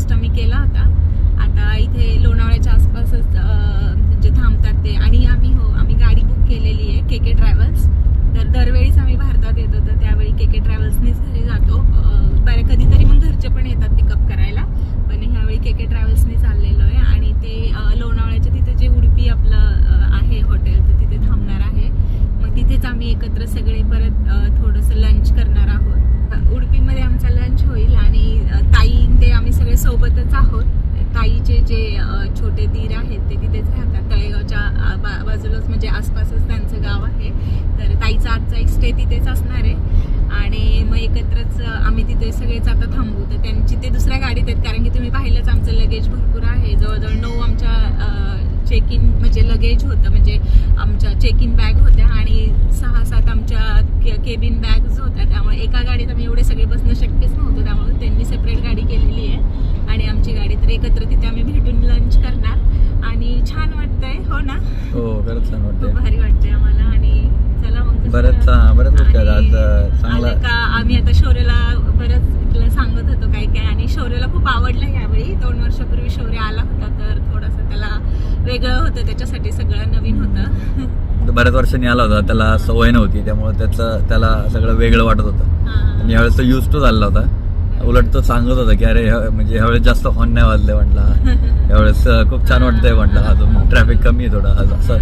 Breakfast आम्ही केला होता. आता इथे लोणावळ्याच्या आसपासच अ, जे थांबतात ते आणि आम्ही हो आम्ही गाडी बुक केलेली आहे के के ट्रॅव्हल्स तर दरवेळीच आम्ही भारतात येतो तर त्यावेळी के के ट्रॅव्हल्सनीच घरी जातो अ, बरं कधीतरी मग घरचे पण येतात पिकअप करायला पण ह्यावेळी के के ट्रॅव्हल्सनी चाललेलो आहे आणि ते अ, लोणावळ्याच्या तिथे जे उडपी आपलं अ, आहे हॉटेल तर तिथे थांबणार आहे मग तिथेच आम्ही एकत्र सगळे परत अ, थोडंसं लंच करणार आहोत अ, उडपीमध्ये आमचा लंच होईल आणि अ, ताई ते आम्ही सगळे सोबतच आहोत ताईचे जे अ, छोटे दीर आहेत ते तिथेच राहतात. तळेगावच्या अ, बा- बाजूलाच म्हणजे आसपासच त्यांचं गाव आहे. तर ताईचा आजचा एक स्टे तिथेच असणार आहे. आणि मग एकत्रच आम्ही तिथे सगळेच आता थांबू. तर त्यांची ते दुसऱ्या गाडीत आहेत. कारण की तुम्ही पाहिलंच आमचं लगेज भरपूर आहे. जवळजवळ नऊ आमच्या चेक इन म्हणजे लगेज होतं. म्हणजे आमच्या चेक इन बॅग होत्या आणि सहा सात आमच्या के केबिन बॅग होत्या त्यामुळे एका गाडीत आम्ही एवढे सगळे बसणं शक्यच नव्हतं त्यामुळे त्यांनी सेपरेट गाडी केलेली आहे आणि आमची गाडी तर एकत्र तिथे आम्ही भेटून लंच करणार आणि छान वाटतंय हो ना? हो खरंच छान खूप वाटतंय भारी वाटतंय आम्हाला आणि चला मग बरंच बरंच. आज चांगला का आम्ही आता शौर्यला बरंच इथलं सांगत होतो काय काय आणि शौर्यला खूप आवडलं यावेळी. दोन वर्षापूर्वी शौर्य आला होता तर थोडंसं त्याला वेगळं होतं त्याच्यासाठी सगळं नवीन होतं. तो बऱ्याच वर्षांनी आला होता त्याला सवय नव्हती त्यामुळे त्याचं त्याला सगळं वेगळं वाटत होतं. हा. आणि यावेळेस तो युज टू झालेला होता. उलट तो सांगत होता की अरे म्हणजे ह्यावेळेस जास्त हॉर्न नाही वाजले म्हटला यावेळेस खूप छान वाटतंय म्हटलं अजून ट्रॅफिक कमी आहे थोडं. असं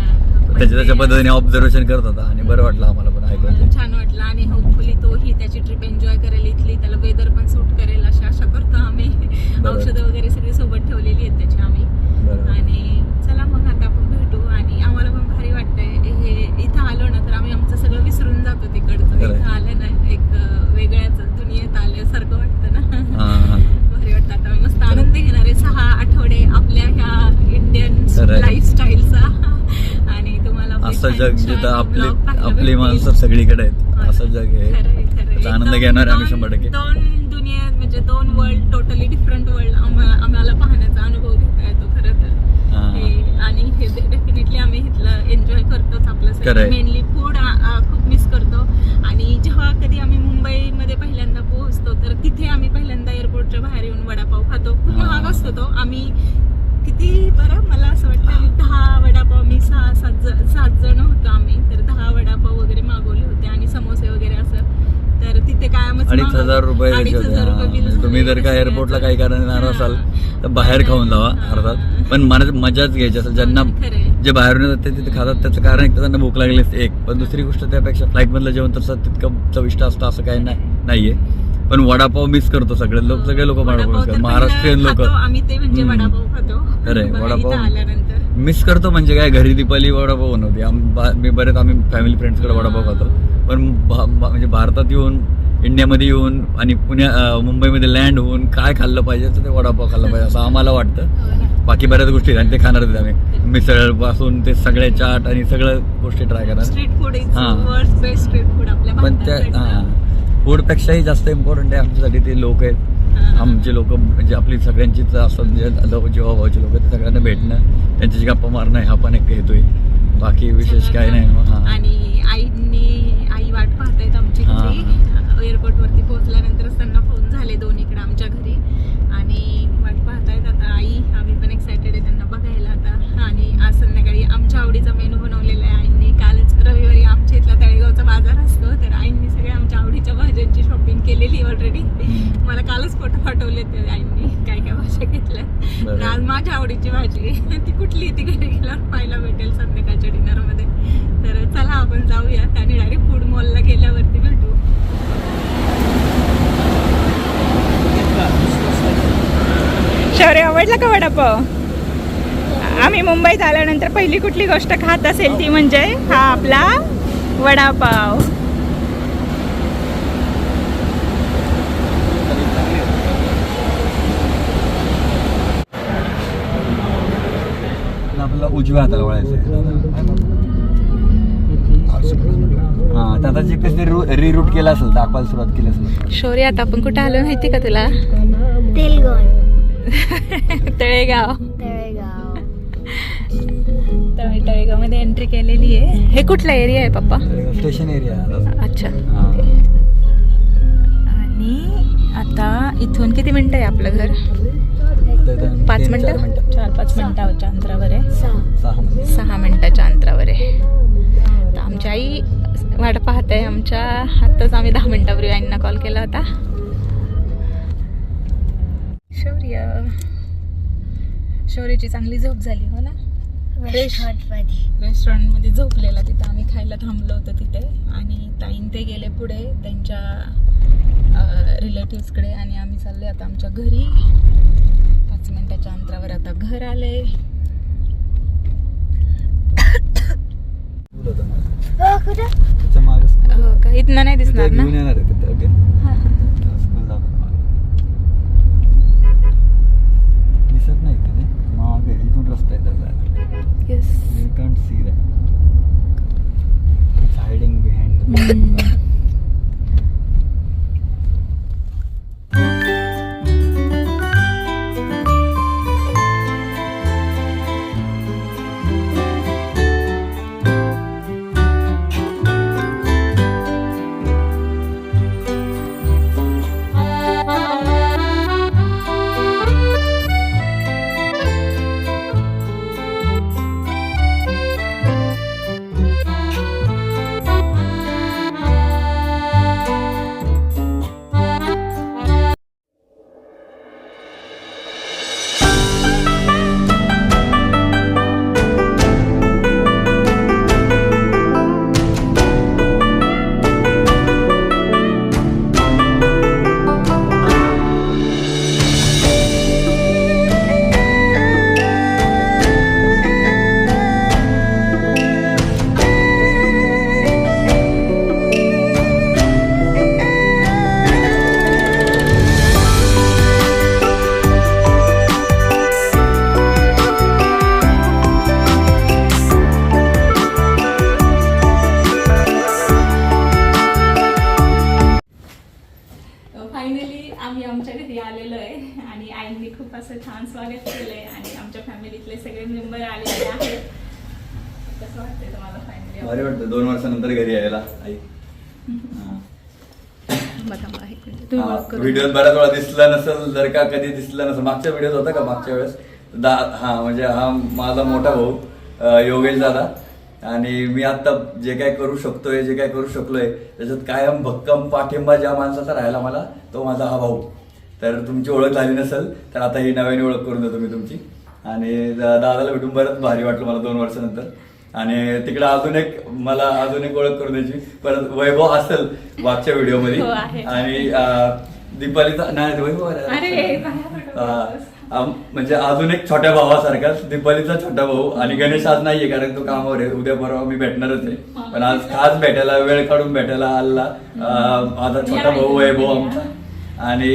त्याच्या त्याच्या पद्धतीने ऑब्झर्वेशन करत होता आणि बरं वाटलं आम्हाला पण ऐकून. छान वाटलं आणि होपफुली तोही त्याची ट्रिप एन्जॉय करेल इथली. त्याला वेदर पण सूट करेल अशी आशा करतो आम्ही. औषधं वगैरे सगळी सोबत ठेवलेली आहेत त्याची आम्ही. आणि चला मग आता आपण भेटू आणि आम्हाला पण भारी वाटतंय. हे इथं आलो ना तर आम्ही आमचं सगळं विसरून जातो तिकडचं खरंय. इथं आलं ना एक अं, वेगळ्याच दुनियेत आल्यासारखं वाटतं ना हा हा भारी वाटतं आता आम्ही मस्त आनंद घेणार आहे सहा आठवडे आपल्या ह्या इंडियन खरंय. लाईफस्टाईलचा आणि तुम्हाला आपली असं जग जिथं आपली आपली. माणसं सगळीकडे आहेत असं जग आहे. त्याचा आनंद घेणार आम्ही दोन- शंभर टक्के. दोन म्हणजे दोन वर्ल्ड टोटली डिफरंट वर्ल्ड आम्हाला पाहण्याचा अनुभव घेता येतो खरं तर आणि हे डेफिनेटली आम्ही इथलं एन्जॉय करतोच आपलं. मेनली फूड खूप मिस करतो आणि जेव्हा कधी आम्ही मुंबईमध्ये पहिल्यांदा पोहोचतो तर तिथे आम्ही पहिल्यांदा एअरपोर्टच्या बाहेर येऊन वडापाव खातो खूप हा. महाग असतो तो आम्ही किती बरं मला असं वाटतं आम्ही दहा वडापाव मी सात जण होतो आम्ही तर दहा वडापाव वगैरे मागवले होते आणि समोसे वगैरे असं तर तिथे कायमच अडीच हजार रुपये अडीच द्यायचे होते. हजार रुपये हा. बिल म्हणजे तुम्ही जर का. एअरपोर्टला काही कारण येणार हा. असाल तर बाहेर खाऊन जावा हा. अर्थात पण मनात मजाच घ्यायची असेल ज्यांना खरंय. जे बाहेरून येतात ते तिथे खातात त्याचं कारण एक तर त्यांना भूक लागली असते एक पण दुसरी गोष्ट त्यापेक्षा फ्लाईट मधलं जेवण तसं तितकं चविष्ट असतं असं काही नाही नाहीये पण वडापाव मिस करतो सगळे लोक सगळे लोक वडापाव महाराष्ट्रीयन लोक आम्ही ते म्हणजे. वडापाव खातो वडापाव- आल्यानंतर मिस करतो म्हणजे काय? घरी दीपाली वडापाव बनवते. मी बरेच आम्ही फॅमिली फ्रेंड्सकडे वडापाव खातो. पण म्हणजे भारतात येऊन इंडियामध्ये येऊन आणि पुण्या मुंबईमध्ये लँड होऊन काय खाल्लं पाहिजे तर ते वडापाव खाल्लं पाहिजे असं आम्हाला वाटतं. हो. बाकी बऱ्याच गोष्टी आहेत आणि ते आहेत आम्ही. मिसळपासून ते सगळे चाट आणि सगळ्या गोष्टी ट्राय करणार. स्ट्रीट फूड हा. वर्ल्ड बेस्ट स्ट्रीट फूड आपल्या पण त्या भारतात फूडपेक्षाही जास्त इम्पॉर्टंट आहे. आमच्यासाठी ते लोक आहेत. हा. आमचे लोक म्हणजे आपली सगळ्यांचीच असतात जे लोक जीवाभावाचे लोक ते सगळ्यांना भेटणं त्यांच्याशी गप्पा मारणं हा पण एक हेतू आहे बाकी विशेष काही नाही मग हा. आणि आईंनी आई वाट पाहतायत आमची. घरी एअरपोर्ट वरती पोहोचल्यानंतरच त्यांना फोन झाले दोन इकडे आमच्या घरी. आणि वाट पाहतायत आता आई आम्ही पण एक्सायटेड आहे त्यांना बघायला आता. आणि आज संध्याकाळी आमच्या आवडीचा मेनू बनवलेला आहे आईंनी. कालच रविवारी आमच्या इथला तळेगावचा बाजार असतो तर आईंनी सगळ्या आमच्या आवडीच्या भाज्यांची शॉपिंग केलेली ऑलरेडी मला कालच फोटो पाठवले ते आईंनी काय काय भाज्या घेतल्या तर बरं. आज माझ्या आवडीची भाजी ती कुठली ती घरी गेल्यावर पाहायला भेटेल संध्याकाळच्या डिनरमध्ये तर चला आपण जाऊयात आणि डायरेक्ट फूड मॉलला गेल्यावरती भेटू. शौर्य आवडला का वडापाव? मी मुंबईत आल्यानंतर पहिली कुठली गोष्ट खात असेल ती म्हणजे हा आपला वडापाव. उजव्या हा असेल असेल. शौर्य आता आपण कुठे आलो माहिती का तुला? तेलगाव तळेगाव. तळे तळेगावमध्ये एंट्री केलेली आहे. हे कुठला एरिया आहे पप्पा? स्टेशन एरिया अच्छा. आणि आता इथून किती मिनिटं आहे आपलं घर? पाच मिनिटं चार पाच मिनिटाच्या अंतरावर आहे. सहा. सहा मिनिटाच्या अंतरावर आहे. तर आमची आई वाट पाहत आहे. आमच्या आत्ताच आम्ही दहा मिनिटापूर्वी आईंना कॉल केला होता. शौर्य. शौर्याची चांगली झोप झाली हो ना? रेस्टॉरंटमध्ये रेस्टॉरंटमध्ये झोपलेला तिथं. आम्ही खायला थांबलो होतो तिथे. आणि ताईन ते गेले पुढे. त्यांच्या रिलेटिव्सकडे आणि आम्ही चालले आता आमच्या घरी. पाच मिनिटाच्या अंतरावर आता घर आले हो हो का? इथनं नाही दिसणार ना? फायनली आम्ही आमच्या घरी आलेलो आहे आणि आईंनी खूप असं छान स्वागत केलंय आणि आमच्या फॅमिलीतले सगळे मेंबर आलेले आहेत. कसं वाटतंय तुम्हाला फायनली वाटतं. दोन वर्षानंतर घरी यायला आई. व्हिडिओत बऱ्याच वेळा दिसला नसेल जर का कधी दिसला नसेल. मागच्या व्हिडिओत होता का मागच्या वेळेस? दा हा म्हणजे हा माझा मोठा भाऊ योगेश दादा. आणि मी आता जे काय करू शकतोय जे काय करू शकलोय त्याच्यात कायम भक्कम पाठिंबा ज्या माणसाचा राहिला मला तो माझा हा भाऊ. तर तुमची ओळख झाली नसेल तर आता ही नव्याने ओळख करून देतो मी तुमची. आणि दादाला भेटून बरंच भारी वाटलं मला दोन वर्षानंतर. आणि तिकडे अजून एक मला अजून एक ओळख करून द्यायची. परत वैभव असेल मागच्या व्हिडिओमध्ये. हो. आणि दीपालीचा नाही वैभव आहे. म्हणजे अजून एक छोट्या भावासारखा दीपालीचा छोटा भाऊ आणि गणेश आज नाहीये कारण तो कामावर आहे. उद्या परवा मी भेटणारच आहे. पण आज खास भेटायला वेळ काढून भेटायला आला. माझा छोटा भाऊ वैभव आमचा. आणि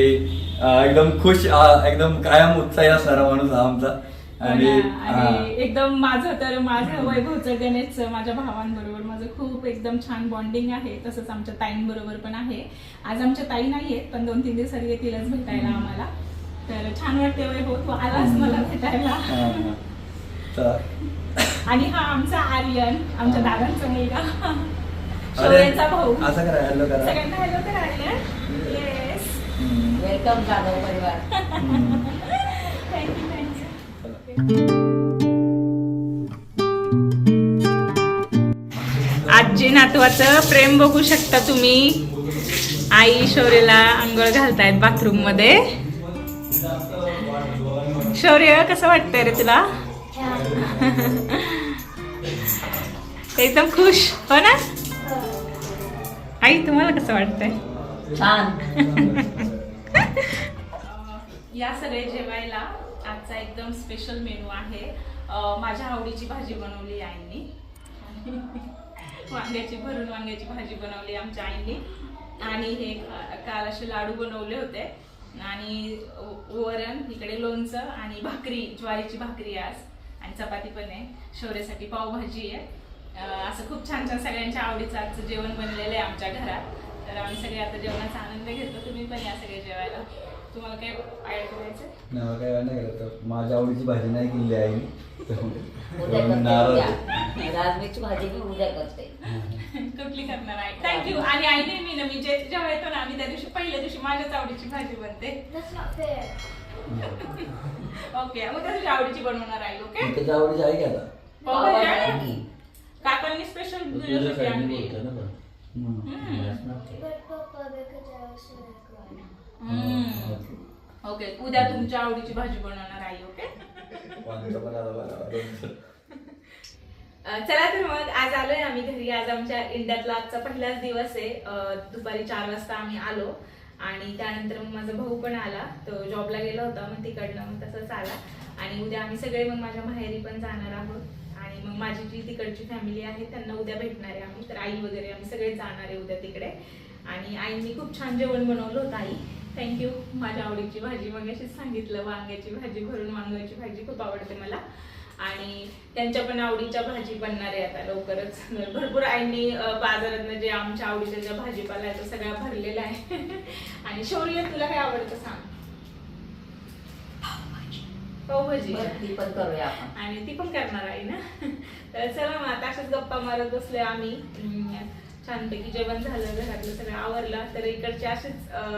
एकदम खुश एकदम कायम उत्साही असणारा माणूस हा आमचा. आणि हा. आणि एकदम माझं तर माझं वैभवचं गणेशचं माझ्या भावांबरोबर माझं खूप एकदम छान बॉन्डिंग आहे. तसंच आमच्या ताईंबरोबर पण आहे. आज आमच्या ताई नाही आहेत पण दोन तीन दिवसांनी येतीलच भेटायला आम्हाला. तर छान वाटते तू आलास मला भेटायला. हा, हा. तर आणि हा आमचा आर्यन आमच्या दादांचा मुलगा. अरे, शौर्याचा भाऊ. असं करा हॅलो करा. सगळ्यांना हॅलो तर Aryan. Yes hmm. Welcome Jadhav परिवार. हम्म. थँक्यू थँक्यू आजी नातवाचं प्रेम बघू शकता तुम्ही. आई शौर्यला आंघोळ घालतायत बाथरूममध्ये. शौर्य कसं वाटतंय रे तुला? एकदम खुश हो ना? आई तुम्हाला कसं वाटतंय? छान. या सगळे जेवायला आजचा एकदम स्पेशल मेनू आहे. माझ्या आवडीची भाजी बनवली आईंनी. वांग्याची भरून वांग्याची भाजी बनवली आमच्या आईंनी. आणि हे काल असे लाडू बनवले होते. आणि वरण इकडे लोणचं आणि भाकरी ज्वारीची भाकरी आज. आणि चपाती पण आहे. शौर्यासाठी पावभाजी आहे. असं खूप छान छान सगळ्यांच्या आवडीचं आजचं जेवण बनलेलं आहे आमच्या घरात. तर आम्ही सगळे आता जेवणाचा आनंद घेतो. तुम्ही पण या सगळे जेवायला. तुम्हाला काय ऍड करायचं नाही काय नाही केलं तर माझ्या आवडीची भाजी नाही केली आहे उद्या तर नाराज आहे. करते राजमीची भाजी मी उद्या करते कुठली करणार आहे थँक्यू आणि आई नेहमी ना मी जे जेव्हा येतो ना आम्ही त्या दिवशी पहिल्या दिवशी माझ्याच आवडीची भाजी बनते That's not fair. ओके मग त्या तुझ्या आवडीची बनवणार आहे ओके त्याच्या आवडीची आहे का आता पावभाजी आहे ना? पावभाजी. काकांनी स्पेशल तुझ्या तुझ्यासाठी साईडने आणली बोलतोय ना पण. हम्म. हम्म. But Papa, because I also like one. Hmm. Okay उद्या तुमच्या आवडीची भाजी बनवणार आई ओके. अ, चला तर मग आज आलोय आम्ही घरी. आज आमच्या इंडियातला आजचा पहिलाच दिवस आहे. अ, दुपारी चार वाजता आम्ही आलो. आणि त्यानंतर मग माझा भाऊ पण आला. तो जॉबला गेला होता मग तिकडनं मग तसंच आला. आणि उद्या आम्ही सगळे मग माझ्या माहेरी पण जाणार आहोत. आणि मग माझी जी तिकडची फॅमिली आहे त्यांना उद्या भेटणार आहे आम्ही. तर आई वगैरे आम्ही सगळे जाणार आहे उद्या तिकडे. आणि आईंनी खूप छान जेवण बनवलं होतं आई. थँक्यू माझ्या आवडीची भाजी मग अशीच सांगितलं वांग्याची भाजी भरून वांग्याची भाजी खूप आवडते मला. आणि त्यांच्या पण आवडीच्या भाजी बनणार आहे आता लवकरच. भरपूर आईंनी अं, बाजारातनं जे आमच्या आवडीच्या ज्या भाजीपाला आहे तो सगळा भरलेला आहे. आणि शौर्य तुला काय आवडतं सांग? पावभाजी. ती पण करूया आणि ती पण करणार आहे ना? तर चला मग आता अशाच गप्पा मारत बसले आम्ही. छानपैकी जेवण झालं घरातलं सगळं आवरलं. तर इकडचे असेच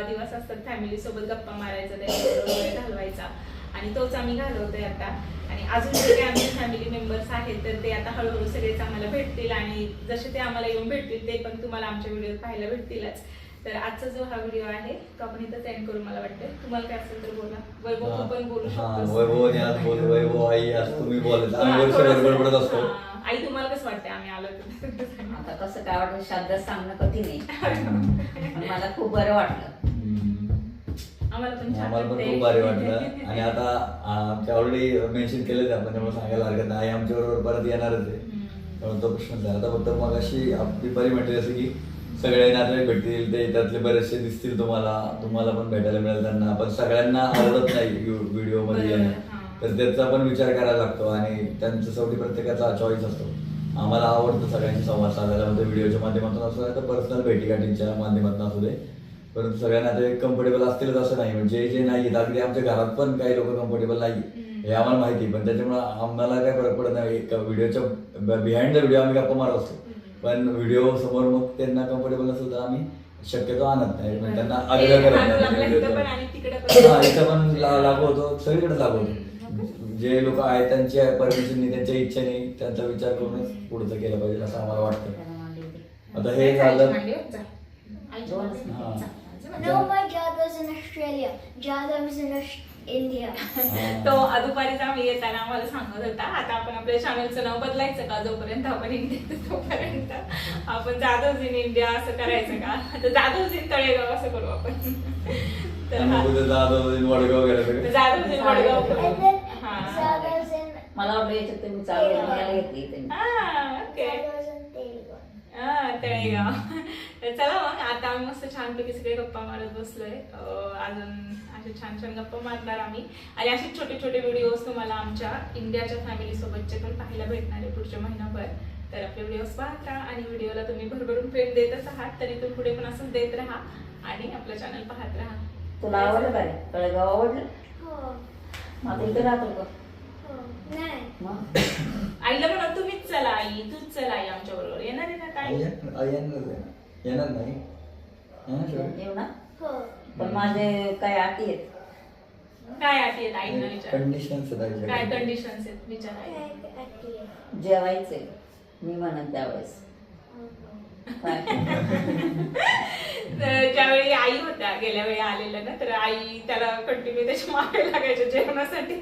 दिवस असतात फॅमिली सोबत गप्पा मारायचा वेळ घालवायचा. आणि तोच आम्ही घालवतोय आता. आणि अजून जे काही आमचे फॅमिली मेंबर्स आहेत तर ते आता हळूहळू सगळेच आम्हाला भेटतील. आणि जसे ते आम्हाला येऊन भेटतील ते पण तुम्हाला आमच्या व्हिडिओ पाहायला भेटतीलच. तर आजचा जो हा व्हिडिओ आहे तो आपण इथं एंड करू मला वाटतं तुम्हाला काय असेल तर बोला. वैभव तू पण बोलू शकतोस. वैभव आणि आज बोल वैभव आई आज तुम्ही बोलत आम्ही वर्षभर थोडंसं- बडबडत असतो. आई तुम्हाला कसं वाटतं आम्ही आलो कसं काय वाटतं शब्दात सांगणं कठीण आहे. पण मला खूप बरं वाटलं. आम्हाला पण छान आम्हाला पण वाटतंय. खूप भारी वाटलं. आणि आता आमच्या ऑलरेडी मेन्शन केलं आपण त्यामुळे सांगायला हरकत नाही. आई आमच्या बरोबर परत येणारच आहे. हम्म. त्यामुळे तो प्रश्न झाला. आता फक्त मग अशी आपली बरी म्हटली असं की सगळे नातेवाईक भेटतील ते त्यातले बरेचसे दिसतील तुम्हाला. तुम्हाला पण भेटायला मिळेल त्यांना. पण सगळ्यांना आवडत नाही व्हिडिओमध्ये बरोबर, येणं. हा. तर त्याचा पण विचार करायला लागतो. आणि त्यांचं शेवटी प्रत्येकाचा चॉईस असतो. आम्हाला आवडतं सगळ्यांशी संवाद साधायला. म्हणजे व्हिडिओच्या माध्यमातून असू दे तर पर्सनल भेटीगाठींच्या माध्यमातून असू दे. परंतु सगळ्यांना ते कम्फर्टेबल असतीलच असं नाही. म्हणजे जे नाही अगदी आमच्या घरात पण काही लोक कम्फर्टेबल नाही हे आम्हाला माहिती पण त्याच्यामुळे आम्हाला काय फरक पडत नाही. एका व्हिडिओच्या बिहाइंड द व्हिडिओ आम्ही गप्पा मारत असतो. पण व्हिडिओ समोर मग त्यांना कम्फर्टेबल नसेल तर आम्ही शक्यतो आणत नाही. म्हणजे त्यांना आग्रह करत नाही. इथं पण पण. पण लागू होतो. सगळीकडे लागू होतो. जे लोक आहेत त्यांच्या परमिशननी त्यांच्या इच्छेने त्यांचा विचार करूनच पुढचं केलं पाहिजे असं आम्हाला वाटतं. आता हे झालं हा. तो दुपारीच आम्ही येताना आम्हाला सांगत होता आता आपण आपल्या चॅनलचं नाव बदलायचं का? जोपर्यंत आपण इंडियात तोपर्यंत आपण जाधव इन इंडिया असं करायचं का? तर जाधव इन तळेगाव असं करू आपण. जाधव वडगाव वगैरे सगळे. जाधव इन वडगाव मला वाटलं याच्यात तुम्ही चालू घेतली. हा ओके. हा, तळेगाव तर चला मग आता आम्ही मस्त छानपैकी सगळे गप्पा मारत बसलोय. अजून असे छान छान गप्पा मारणार आम्ही. आणि असे छोटे छोटे व्हिडिओज तुम्हाला आमच्या इंडियाच्या फॅमिली सोबतचे पण पाहायला भेटणार आहे पुढच्या महिनाभर. तर आपले व्हिडिओज पाहत राहा आणि व्हिडिओला तुम्ही भरभरून प्रेम देतच आहात तरी तुम्ही पुढे पण असंच देत राहा आणि आपलं चॅनल पाहत राहा. तुला आवडलं काय तळेगाव आवडलं? मग आता इथे राहतो. मग आईला म्हणा तुम्हीच चला आई तूच चला आई आमच्या बरोबर. येणार आहे ना काय? येणार येणार नाही. येणार येणार Oh, पण माझे काय अटी आहेत. काय अटी आहेत? आईला विचार. कंडिशन्स आहेत आईच्या. काय कंडिशन्स आहेत? विचार. आई. जेवायचे मी म्हणन त्यावेळेस. तर ज्यावेळी आई होत्या गेल्या वेळी आलेल्या ना तर आई त्याला कंटिन्यू त्याच्यामागे लागायच्या जेवणासाठी.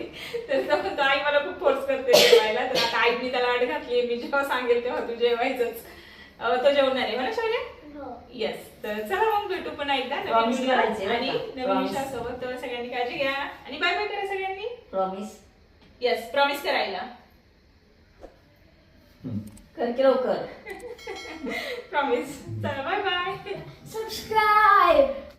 तर तो म्हणतो आई मला खूप फोर्स करते जेवायला. तर आता आईनी त्याला अट घातली मी जेव्हा सांगेल तेव्हा तू जेवायचंच. तो जेवणार आहे मला शौर्य. येस तर चला मग भेटू पण एकदा नवीन आणि? नवीन Promise. विषयासोबत. तर सगळ्यांनी काळजी घ्या. आणि बाय बाय करा सगळ्यांनी. प्रॉमिस येस प्रॉमिस करायला. कर की लवकर. प्रॉमिस चला बाय बाय Subscribe.